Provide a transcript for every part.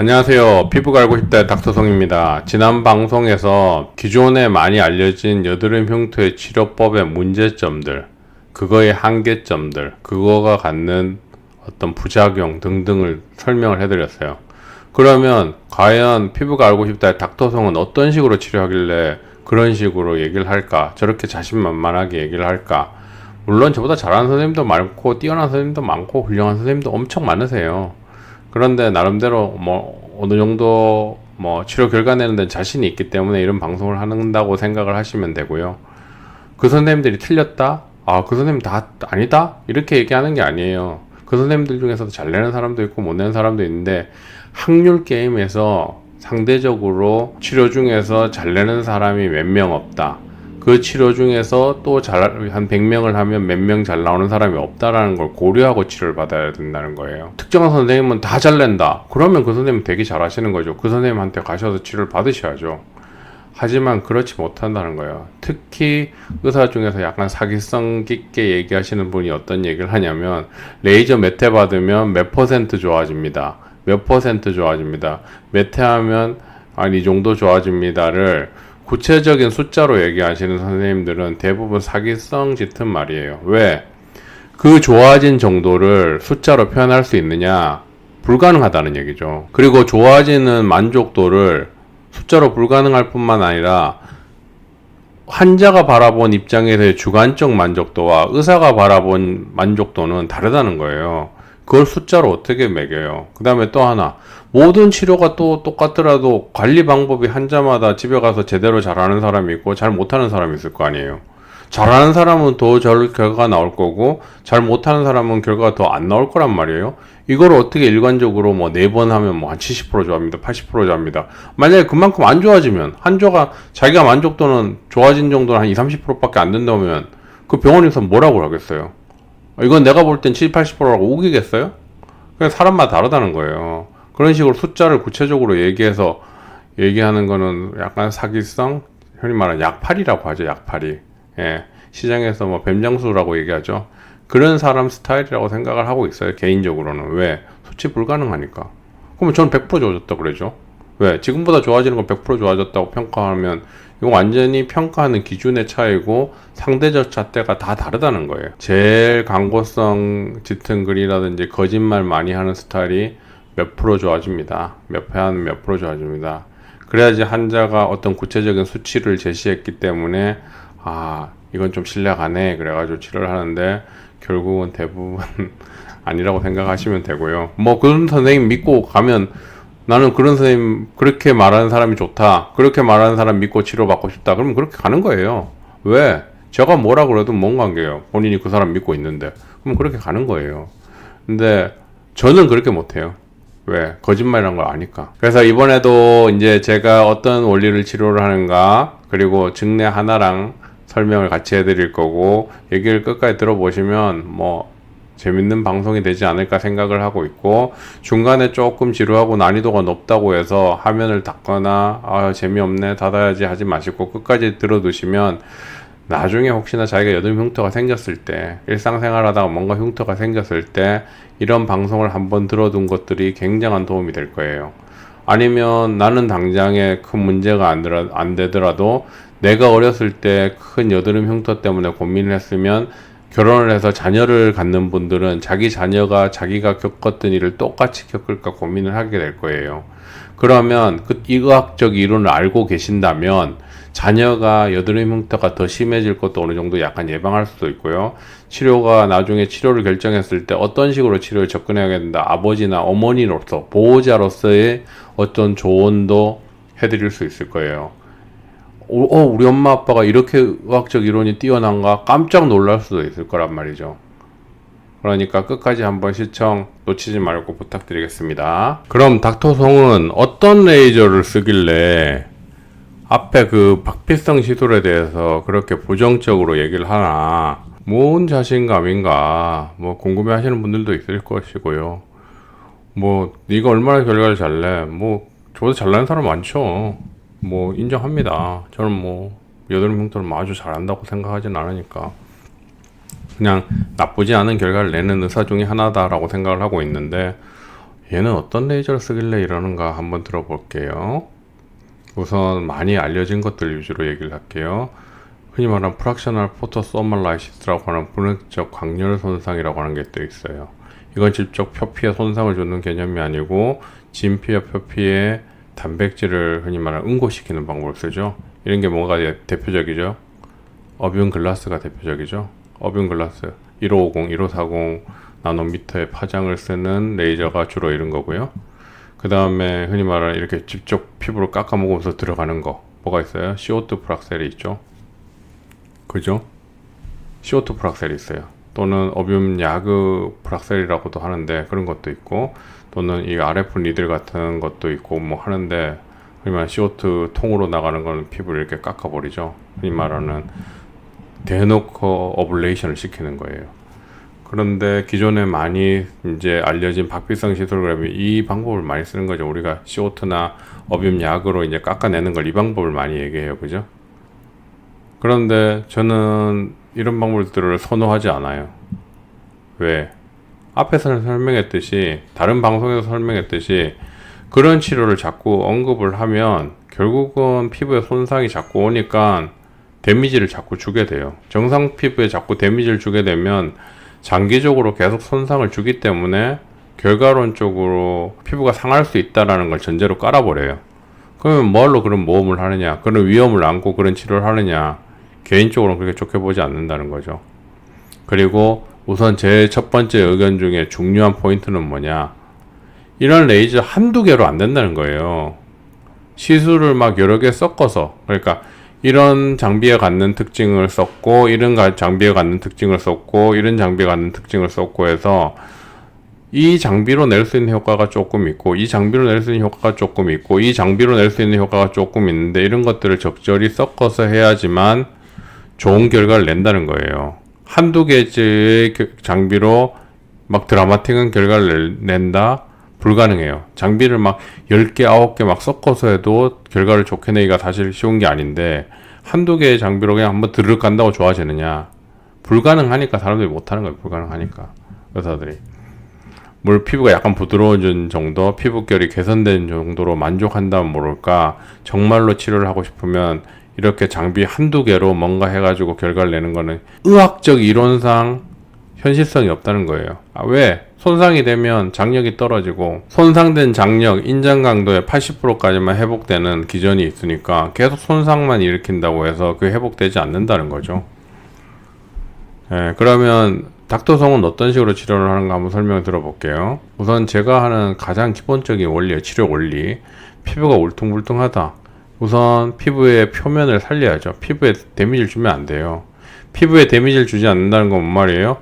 안녕하세요. 피부가 알고 싶다 닥터성입니다. 지난 방송에서 기존에 많이 알려진 여드름 흉터의 치료법의 문제점들, 그거의 한계점들, 그거가 갖는 어떤 부작용 등등을 설명을 해드렸어요. 그러면 과연 피부가 알고 싶다 닥터성은 어떤 식으로 치료하길래 그런 식으로 얘기를 할까? 저렇게 자신만만하게 얘기를 할까? 물론 저보다 잘하는 선생님도 많고 뛰어난 선생님도 많고 훌륭한 선생님도 엄청 많으세요. 그런데 나름대로 뭐 어느 정도 뭐 치료 결과 내는 데 자신이 있기 때문에 이런 방송을 한다고 생각을 하시면 되고요. 그 선생님들이 틀렸다? 아, 그 선생님 다 아니다? 이렇게 얘기하는 게 아니에요. 그 선생님들 중에서도 잘 내는 사람도 있고 못 내는 사람도 있는데 확률 게임에서 상대적으로 치료 중에서 잘 내는 사람이 몇 명 없다. 그 치료 중에서 또잘한 100명을 하면 몇 명 잘 나오는 사람이 없다라는 걸 고려하고 치료를 받아야 된다는 거예요. 특정한 선생님은 다 잘 낸다. 그러면 그 선생님 되게 잘 하시는 거죠. 그 선생님한테 가셔서 치료를 받으셔야죠. 하지만 그렇지 못한다는 거예요. 특히 의사 중에서 약간 사기성 깊게 얘기하시는 분이 어떤 얘기를 하냐면 레이저 몇 회 받으면 몇 퍼센트 좋아집니다. 몇 퍼센트 좋아집니다. 몇 회 하면 한이 정도 좋아집니다를 구체적인 숫자로 얘기하시는 선생님들은 대부분 사기성 짙은 말이에요. 왜? 그 좋아진 정도를 숫자로 표현할 수 있느냐? 불가능하다는 얘기죠. 그리고 좋아지는 만족도를 숫자로 불가능할 뿐만 아니라 환자가 바라본 입장에서의 주관적 만족도와 의사가 바라본 만족도는 다르다는 거예요. 그걸 숫자로 어떻게 매겨요? 그 다음에 또 하나. 모든 치료가 또 똑같더라도 관리 방법이 환자마다 집에 가서 제대로 잘하는 사람이 있고 잘 못하는 사람이 있을 거 아니에요. 잘하는 사람은 더잘 결과가 나올 거고 잘 못하는 사람은 결과가 더 안 나올 거란 말이에요. 이걸 어떻게 일관적으로 뭐 네 번 하면 뭐 한 70% 좋아합니다. 80% 좋아합니다. 만약에 그만큼 안 좋아지면 한조가 자기가 만족도는 좋아진 정도는 한 2, 30%밖에 안 된다면 그 병원에서 뭐라고 하겠어요? 이건 내가 볼 땐 70, 80%라고 우기겠어요? 그냥 사람마다 다르다는 거예요. 그런 식으로 숫자를 구체적으로 얘기해서 얘기하는 거는 약간 사기성, 흔히 말하는 약팔이라고 하죠, 약팔이. 예. 시장에서 뭐 뱀장수라고 얘기하죠. 그런 사람 스타일이라고 생각을 하고 있어요, 개인적으로는. 왜? 수치 불가능하니까. 그러면 저는 100% 좋아졌다 그러죠. 왜? 지금보다 좋아지는 건 100% 좋아졌다고 평가하면 이거 완전히 평가하는 기준의 차이고 상대적 잣대가 다 다르다는 거예요. 제일 광고성 짙은 글이라든지 거짓말 많이 하는 스타일이 몇 프로 좋아집니다. 몇회 하면 몇 프로 좋아집니다. 그래야지 환자가 어떤 구체적인 수치를 제시했기 때문에 아 이건 좀 신뢰가네 그래가지고 치료를 하는데 결국은 대부분 아니라고 생각하시면 되고요. 뭐 그런 선생님 믿고 가면 나는 그런 선생님 그렇게 말하는 사람이 좋다. 그렇게 말하는 사람 믿고 치료받고 싶다. 그러면 그렇게 가는 거예요. 왜? 제가 뭐라 그래도 뭔 관계예요. 본인이 그 사람 믿고 있는데. 그럼 그렇게 가는 거예요. 근데 저는 그렇게 못해요. 왜? 거짓말이란 걸 아니까. 그래서 이번에도 이제 제가 어떤 원리를 치료를 하는가, 그리고 증례 하나랑 설명을 같이 해드릴 거고, 얘기를 끝까지 들어보시면, 뭐, 재밌는 방송이 되지 않을까 생각을 하고 있고, 중간에 조금 지루하고 난이도가 높다고 해서 화면을 닫거나, 아, 재미없네, 닫아야지 하지 마시고, 끝까지 들어두시면, 나중에 혹시나 자기가 여드름 흉터가 생겼을 때, 일상생활 하다가 뭔가 흉터가 생겼을 때, 이런 방송을 한번 들어둔 것들이 굉장한 도움이 될 거예요. 아니면 나는 당장에 큰 문제가 안, 들어, 안 되더라도 내가 어렸을 때 큰 여드름 흉터 때문에 고민을 했으면 결혼을 해서 자녀를 갖는 분들은 자기 자녀가 자기가 겪었던 일을 똑같이 겪을까 고민을 하게 될 거예요. 그러면 그 의학적 이론을 알고 계신다면 자녀가 여드름 흉터가 더 심해질 것도 어느 정도 약간 예방할 수도 있고요. 치료가 나중에 치료를 결정했을 때 어떤 식으로 치료를 접근해야 된다. 아버지나 어머니로서 보호자로서의 어떤 조언도 해드릴 수 있을 거예요. 어, 어, 우리 엄마 아빠가 이렇게 의학적 이론이 뛰어난가 깜짝 놀랄 수도 있을 거란 말이죠. 그러니까 끝까지 한번 시청 놓치지 말고 부탁드리겠습니다. 그럼 닥터송은 어떤 레이저를 쓰길래 앞에 그 박필성 시술에 대해서 그렇게 부정적으로 얘기를 하나 뭔 자신감인가 뭐 궁금해 하시는 분들도 있을 것이고요. 뭐 네가 얼마나 결과를 잘내 뭐 저보다 잘나는 사람 많죠. 뭐 인정합니다. 저는 뭐 여드름 흉터를 아주 잘한다고 생각하진 않으니까 그냥 나쁘지 않은 결과를 내는 의사 중에 하나다라고 생각을 하고 있는데 얘는 어떤 레이저를 쓰길래 이러는가 한번 들어볼게요. 우선 많이 알려진 것들 위주로 얘기를 할게요. 흔히 말하는 프락셔널 포토소멀라이시스라고 하는 분해적 광열 손상이라고 하는 게 또 있어요. 이건 직접 표피에 손상을 주는 개념이 아니고 진피와 표피에 단백질을 흔히 말하는 응고시키는 방법을 쓰죠. 이런 게 대- 대표적이죠? 어뷰 글라스가 대표적이죠. 어뷰 글라스 1550, 1540 나노미터의 파장을 쓰는 레이저가 주로 이런 거고요. 그 다음에 흔히 말하는 이렇게 직접 피부를 깎아 먹으면서 들어가는 거 뭐가 있어요? CO2 프락셀이 있죠. 그죠? CO2 프락셀이 있어요. 또는 어뷸 야그 프락셀이라고도 하는데 그런 것도 있고 또는 이 RF 니들 같은 것도 있고 뭐 하는데 말하는 CO2 통으로 나가는 거는 피부를 이렇게 깎아버리죠. 흔히 말하는 대놓고 어블레이션을 시키는 거예요. 그런데 기존에 많이 이제 알려진 박비성 시술 그러면 이 방법을 많이 쓰는 거죠. 우리가 CO2나 어뷸 약으로 이제 깎아내는 걸 이 방법을 많이 얘기해요. 그죠? 그런데 저는 이런 방법들을 선호하지 않아요. 왜? 앞에서는 설명했듯이 다른 방송에서 설명했듯이 그런 치료를 자꾸 언급을 하면 결국은 피부에 손상이 자꾸 오니까 데미지를 자꾸 주게 돼요. 정상 피부에 자꾸 데미지를 주게 되면 장기적으로 계속 손상을 주기 때문에 결과론적으로 피부가 상할 수 있다라는 걸 전제로 깔아버려요. 그러면 뭐로 그런 모험을 하느냐, 그런 위험을 안고 그런 치료를 하느냐, 개인적으로는 그렇게 좋게 보지 않는다는 거죠. 그리고 우선 제 첫 번째 의견 중에 중요한 포인트는 뭐냐, 이런 레이저 한두 개로 안 된다는 거예요. 시술을 막 여러 개 섞어서, 그러니까 이런 장비에 갖는 특징을 썼고 이런 가- 장비에 갖는 특징을 썼고 이런 장비에 갖는 특징을 썼고 해서 이 장비로 낼 수 있는 효과가 조금 있고 이 장비로 낼 수 있는 효과가 조금 있고 이 장비로 낼 수 있는 효과가 조금 있는데 이런 것들을 적절히 섞어서 해야지만 좋은 결과를 낸다는 거예요. 한두 개의 겨- 장비로 막 드라마틱한 결과를 낼- 낸다? 불가능해요. 장비를 막 10개, 9개 막 섞어서 해도 결과를 좋게 내기가 사실 쉬운 게 아닌데 한두 개의 장비로 그냥 한번 드르륵 간다고 좋아지느냐? 불가능하니까 사람들이 못하는 거예요. 불가능하니까. 의사들이. 물 피부가 약간 부드러워진 정도, 피부결이 개선된 정도로 만족한다면 모를까, 정말로 치료를 하고 싶으면 이렇게 장비 한두 개로 뭔가 해가지고 결과를 내는 거는 의학적 이론상 현실성이 없다는 거예요. 아, 왜? 손상이 되면 장력이 떨어지고 손상된 장력 인장 강도의 80%까지만 회복되는 기전이 있으니까 계속 손상만 일으킨다고 해서 그 회복되지 않는다는 거죠. 예, 그러면 닥터성은 어떤 식으로 치료를 하는가 한번 설명을 들어볼게요. 우선 제가 하는 가장 기본적인 원리예요. 치료 원리. 피부가 울퉁불퉁하다. 우선 피부의 표면을 살려야죠. 피부에 데미지를 주면 안 돼요. 피부에 데미지를 주지 않는다는 건 뭔 말이에요?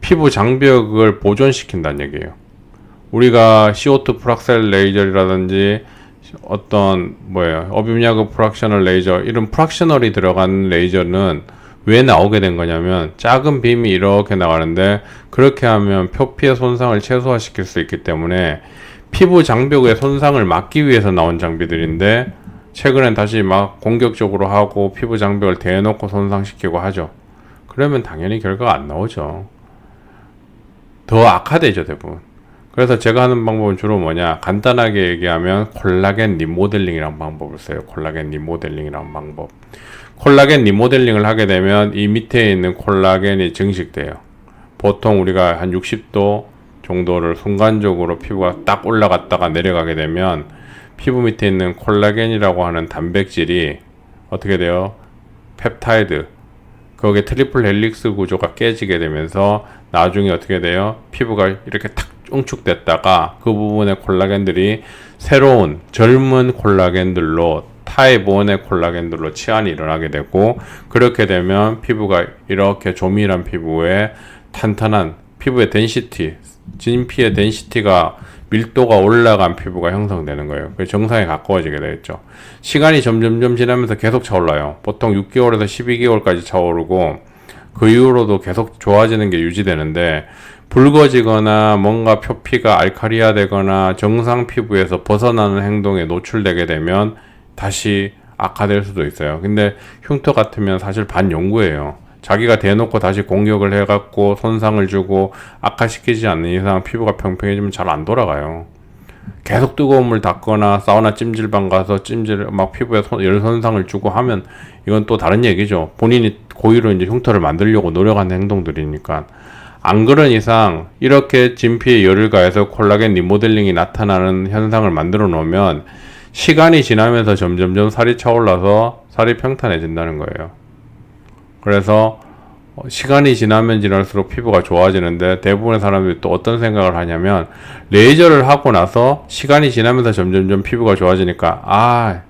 피부 장벽을 보존시킨다는 얘기예요. 우리가 CO2 프락셀 레이저라든지 어떤 뭐예요? 어뷸야그 프락셔널 레이저 이런 프락셔널이 들어간 레이저는 왜 나오게 된 거냐면 작은 빔이 이렇게 나가는데 그렇게 하면 표피의 손상을 최소화시킬 수 있기 때문에 피부 장벽의 손상을 막기 위해서 나온 장비들인데 최근엔 다시 막 공격적으로 하고 피부 장벽을 대놓고 손상시키고 하죠. 그러면 당연히 결과가 안 나오죠. 더 악화되죠 대부분. 그래서 제가 하는 방법은 주로 뭐냐 간단하게 얘기하면 콜라겐 리모델링이라는 방법을 써요. 콜라겐 리모델링이라는 방법. 콜라겐 리모델링을 하게 되면 이 밑에 있는 콜라겐이 증식돼요. 보통 우리가 한 60도 정도를 순간적으로 피부가 딱 올라갔다가 내려가게 되면 피부 밑에 있는 콜라겐이라고 하는 단백질이 어떻게 돼요? 펩타이드 거기에 트리플 헬릭스 구조가 깨지게 되면서 나중에 어떻게 돼요? 피부가 이렇게 탁 응축됐다가 그 부분의 콜라겐들이 새로운 젊은 콜라겐들로 타입 1의 콜라겐들로 치환이 일어나게 되고 그렇게 되면 피부가 이렇게 조밀한 피부에 탄탄한 피부의 덴시티, 진피의 덴시티가 밀도가 올라간 피부가 형성되는 거예요. 그 정상에 가까워지게 되겠죠. 시간이 점점점 지나면서 계속 차올라요. 보통 6개월에서 12개월까지 차오르고 그 이후로도 계속 좋아지는 게 유지되는데 붉어지거나 뭔가 표피가 알카리화 되거나 정상 피부에서 벗어나는 행동에 노출되게 되면 다시 악화될 수도 있어요. 근데 흉터 같으면 사실 반영구예요. 자기가 대놓고 다시 공격을 해갖고 손상을 주고 악화시키지 않는 이상 피부가 평평해지면 잘 안 돌아가요. 계속 뜨거운 물 닦거나 사우나 찜질방 가서 찜질 막 피부에 손- 열 손상을 주고 하면 이건 또 다른 얘기죠. 본인이 고의로 이제 흉터를 만들려고 노력하는 행동들이니까. 안 그런 이상 이렇게 진피에 열을 가해서 콜라겐 리모델링이 나타나는 현상을 만들어 놓으면 시간이 지나면서 점점점 살이 차올라서 살이 평탄해진다는 거예요. 그래서 어, 시간이 지나면 지날수록 피부가 좋아지는데 대부분의 사람들이 또 어떤 생각을 하냐면 레이저를 하고 나서 시간이 지나면서 점점점 피부가 좋아지니까 아,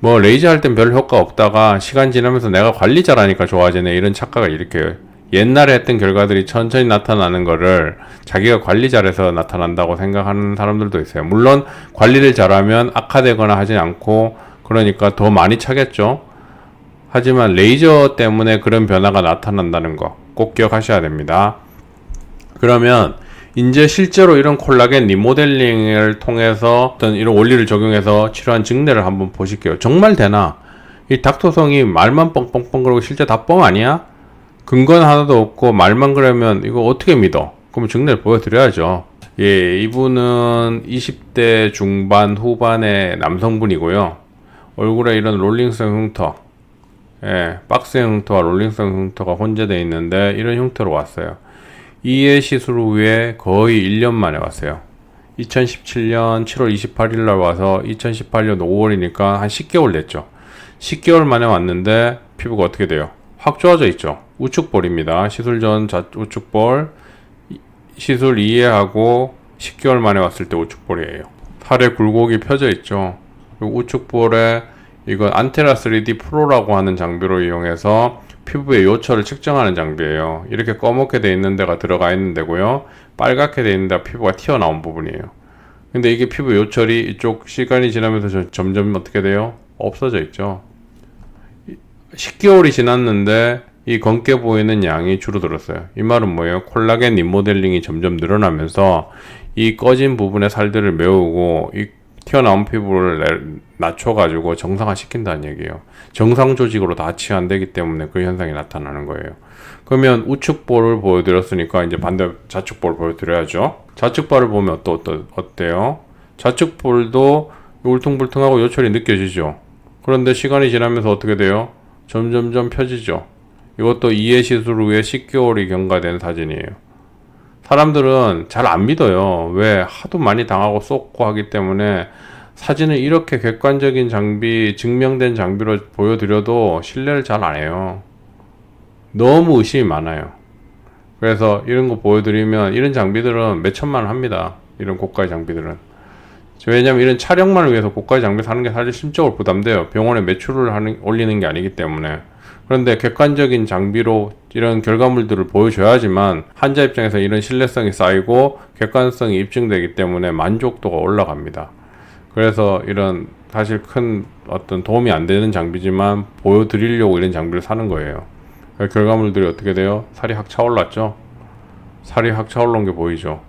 뭐 레이저 할 땐 별 효과 없다가 시간 지나면서 내가 관리 잘하니까 좋아지네 이런 착각을 일으켜요. 옛날에 했던 결과들이 천천히 나타나는 거를 자기가 관리 잘해서 나타난다고 생각하는 사람들도 있어요. 물론 관리를 잘하면 악화되거나 하진 않고 그러니까 더 많이 차겠죠. 하지만 레이저 때문에 그런 변화가 나타난다는 거 꼭 기억하셔야 됩니다. 그러면 이제 실제로 이런 콜라겐 리모델링을 통해서 어떤 이런 원리를 적용해서 치료한 증례를 한번 보실게요. 정말 되나? 이 닥터성이 말만 뻥뻥뻥 그러고 실제 다 뻥 아니야? 근거는 하나도 없고 말만 그러면 이거 어떻게 믿어? 그럼 증례를 보여드려야죠. 예, 이분은 20대 중반 후반의 남성분이고요. 얼굴에 이런 롤링성 흉터, 예, 박스형 흉터와 롤링성 흉터가 혼재되어 있는데 이런 흉터로 왔어요. 이해 시술 후에 거의 1년 만에 왔어요. 2017년 7월 28일 날 와서 2018년 5월이니까 한 10개월 됐죠. 10개월 만에 왔는데 피부가 어떻게 돼요? 확 좋아져 있죠. 우측볼입니다. 시술 전 자, 우측볼 이- 시술 이해하고 10개월 만에 왔을 때 우측볼이에요. 팔에 굴곡이 펴져 있죠. 우측볼에 이건 안테라 3D 프로라고 하는 장비로 이용해서 피부의 요철을 측정하는 장비예요. 이렇게 검게 돼 있는 데가 들어가 있는 데고요. 빨갛게 돼 있는 데가 피부가 튀어나온 부분이에요. 근데 이게 피부 요철이 이쪽 시간이 지나면서 저- 점점 어떻게 돼요? 없어져 있죠. 10개월이 지났는데 이 검게 보이는 양이 줄어들었어요. 이 말은 뭐예요? 콜라겐 리모델링이 점점 늘어나면서 이 꺼진 부분의 살들을 메우고 이 튀어나온 피부를 내- 낮춰가지고 정상화 시킨다는 얘기예요. 정상 조직으로 다 치환되기 때문에 그 현상이 나타나는 거예요. 그러면 우측볼을 보여드렸으니까 이제 반대 좌측볼 보여드려야죠. 좌측볼을 보면 또 어떠, 어때요? 좌측볼도 울퉁불퉁하고 요철이 느껴지죠. 그런데 시간이 지나면서 어떻게 돼요? 점점점 펴지죠. 이것도 이해 시술 후에 10개월이 경과된 사진이에요. 사람들은 잘 안 믿어요. 왜? 하도 많이 당하고 쏟고 하기 때문에 사진을 이렇게 객관적인 장비, 증명된 장비로 보여드려도 신뢰를 잘 안 해요. 너무 의심이 많아요. 그래서 이런 거 보여드리면 이런 장비들은 몇 천만 원 합니다. 이런 고가의 장비들은. 왜냐면 이런 촬영만을 위해서 고가의 장비 사는 게 사실 심적으로 부담돼요. 병원에 매출을 하는, 올리는 게 아니기 때문에. 그런데 객관적인 장비로 이런 결과물들을 보여줘야지만 환자 입장에서 이런 신뢰성이 쌓이고 객관성이 입증되기 때문에 만족도가 올라갑니다. 그래서 이런 사실 큰 어떤 도움이 안 되는 장비지만 보여드리려고 이런 장비를 사는 거예요. 그 결과물들이 어떻게 돼요? 살이 확 차올랐죠? 살이 확 차올른 게 보이죠?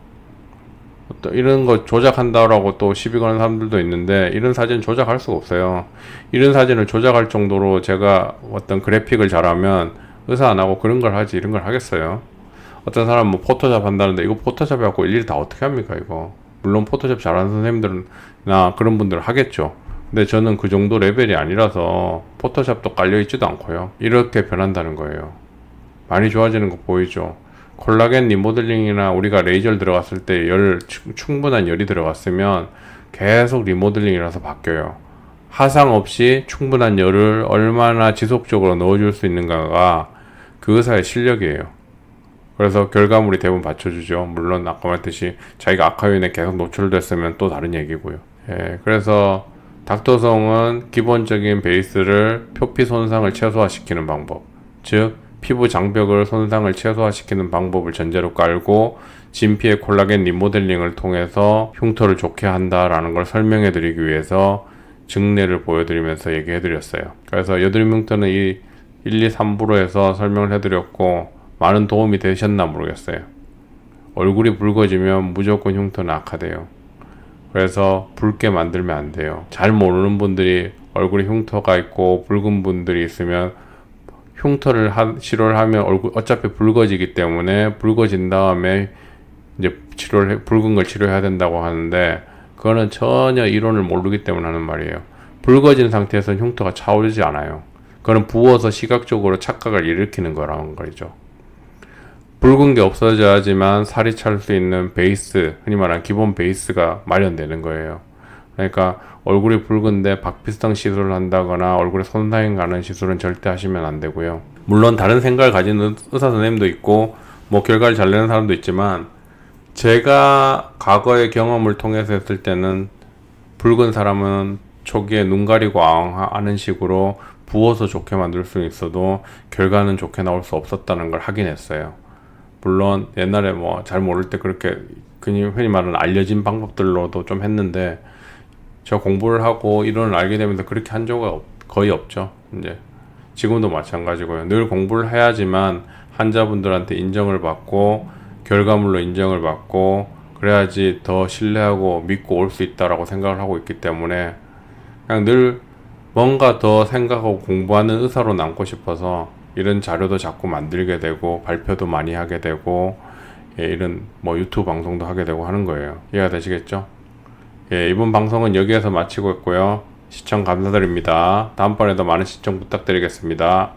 또 이런 거 조작한다라고 또 시비 거는 사람들도 있는데 이런 사진 조작할 수가 없어요. 이런 사진을 조작할 정도로 제가 어떤 그래픽을 잘하면 의사 안 하고 그런 걸 하지 이런 걸 하겠어요. 어떤 사람 뭐 포토샵 한다는데 이거 포토샵 해갖고 일일이 다 어떻게 합니까 이거? 물론 포토샵 잘하는 선생님들은나 그런 분들 하겠죠. 근데 저는 그 정도 레벨이 아니라서 포토샵도 깔려 있지도 않고요. 이렇게 변한다는 거예요. 많이 좋아지는 거 보이죠? 콜라겐 리모델링이나 우리가 레이저를 들어갔을 때 열, 충분한 열이 들어갔으면 계속 리모델링이라서 바뀌어요. 하상 없이 충분한 열을 얼마나 지속적으로 넣어줄 수 있는가가 그 의사의 실력이에요. 그래서 결과물이 대부분 받쳐주죠. 물론 아까 말했듯이 자기가 악화윤에 계속 노출됐으면 또 다른 얘기고요. 예, 그래서 닥터성은 기본적인 베이스를 표피 손상을 최소화시키는 방법, 즉 피부 장벽을 손상을 최소화시키는 방법을 전제로 깔고 진피의 콜라겐 리모델링을 통해서 흉터를 좋게 한다라는 걸 설명해 드리기 위해서 증례를 보여드리면서 얘기해 드렸어요. 그래서 여드름 흉터는 이 1, 2, 3부로 해서 설명을 해 드렸고 많은 도움이 되셨나 모르겠어요. 얼굴이 붉어지면 무조건 흉터는 악화돼요. 그래서 붉게 만들면 안 돼요. 잘 모르는 분들이 얼굴에 흉터가 있고 붉은 분들이 있으면 흉터를 하, 치료를 하면 얼굴 어차피 붉어지기 때문에 붉어진 다음에 이제 치료를 해- 붉은 걸 치료해야 된다고 하는데 그거는 전혀 이론을 모르기 때문에 하는 말이에요. 붉어진 상태에서는 흉터가 차오르지 않아요. 그거는 부어서 시각적으로 착각을 일으키는 거라는 거죠. 붉은 게 없어져야지만 살이 찰 수 있는 베이스, 흔히 말하는 기본 베이스가 마련되는 거예요. 그러니까 얼굴이 붉은데 박피성 시술을 한다거나 얼굴에 손상이 가는 시술은 절대 하시면 안 되고요. 물론 다른 생각을 가진 의- 의사 선생님도 있고 뭐 결과를 잘 내는 사람도 있지만 제가 과거의 경험을 통해서 했을 때는 붉은 사람은 초기에 눈 가리고 아웅 하는 식으로 부어서 좋게 만들 수 있어도 결과는 좋게 나올 수 없었다는 걸 확인했어요. 물론 옛날에 뭐 잘 모를 때 그렇게 흔히 말하는 알려진 방법들로도 좀 했는데 저 공부를 하고 이론을 알게 되면서 그렇게 한 적은 없- 거의 없죠. 이제 지금도 마찬가지고요. 늘 공부를 해야지만 환자분들한테 인정을 받고 결과물로 인정을 받고 그래야지 더 신뢰하고 믿고 올 수 있다라고 생각을 하고 있기 때문에 그냥 늘 뭔가 더 생각하고 공부하는 의사로 남고 싶어서 이런 자료도 자꾸 만들게 되고 발표도 많이 하게 되고 예, 이런 뭐 유튜브 방송도 하게 되고 하는 거예요. 이해가 되시겠죠? 예, 이번 방송은 여기에서 마치고 있고요. 시청 감사드립니다. 다음번에도 많은 시청 부탁드리겠습니다.